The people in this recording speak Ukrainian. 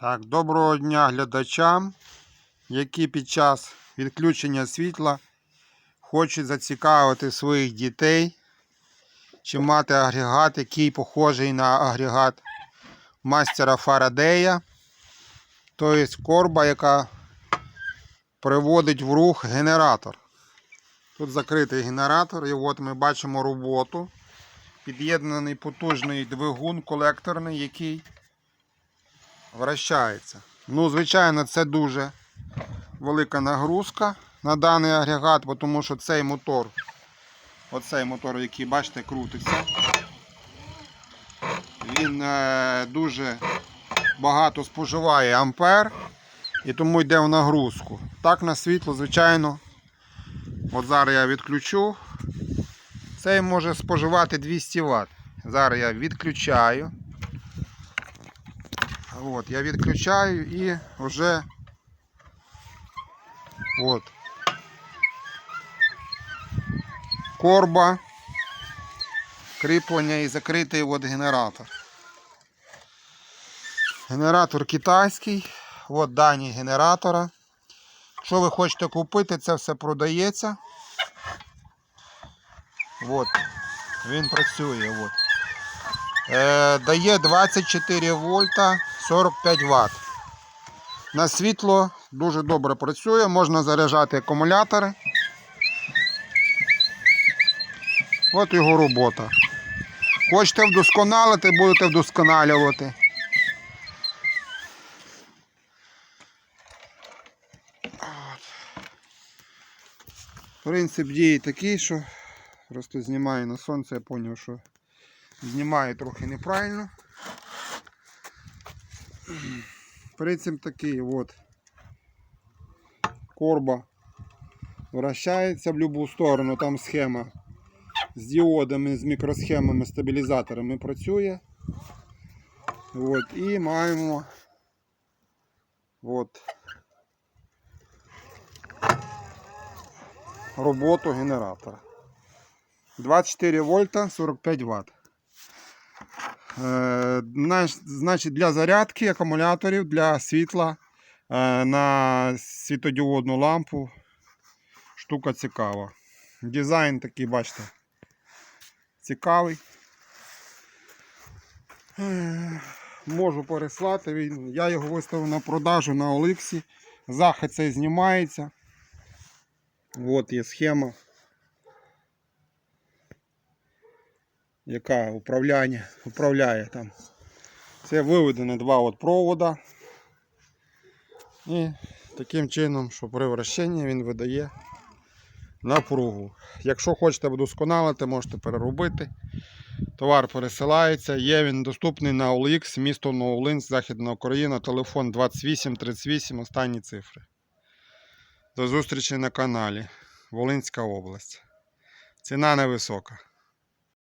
Так, доброго дня глядачам, які під час відключення світла хочуть зацікавити своїх дітей чи мати агрегат, який похожий на агрегат мастера Фарадея. Тобто корба, яка приводить в рух генератор. Тут закритий генератор, і от ми бачимо роботу. Під'єднаний потужний двигун колекторний, який вращається. Ну, звичайно, це дуже велика нагрузка на даний агрегат, тому що цей мотор, оцей мотор, який бачите, крутиться, він е, дуже багато споживає ампер і тому йде в нагрузку. Так на світло, звичайно, от зараз я відключу. Цей може споживати 200 Вт. Зараз я відключаю. От, я відключаю і вже от. Корба, кріплення і закритий от генератор. Генератор китайський. От дані генератора. Якщо ви хочете купити, це все продається. От. Він працює. От. Е, дає 24 вольта 45 Вт. На світло дуже добре працює, можна заряджати акумулятори. От його робота. Хочете вдосконалити, будете вдосконалювати. Принцип дії такий, що просто знімаю на сонце, я зрозумів, що знімаю трохи неправильно. Принцип такий, от. Корба вращається в будь-яку сторону, там схема з діодами, з мікросхемами, стабілізаторами працює. От, і маємо от, роботу генератора. 24 вольта 45 Вт. Е, Значить, для зарядки акумуляторів для світла е, на світодіодну лампу штука цікава. Дизайн такий, бачите, цікавий. Е, Можу переслати. Я його виставив на продажу на Оликсі. Захід цей знімається. От є схема. Яка управляння, управляє там. Це виведено два от провода. І таким чином, що при вращенні він видає напругу. Якщо хочете вдосконалити, можете переробити. Товар пересилається, є він доступний на OLX, місто Новолинськ, Західна Україна, телефон 2838, останні цифри. До зустрічі на каналі Волинська область. Ціна невисока.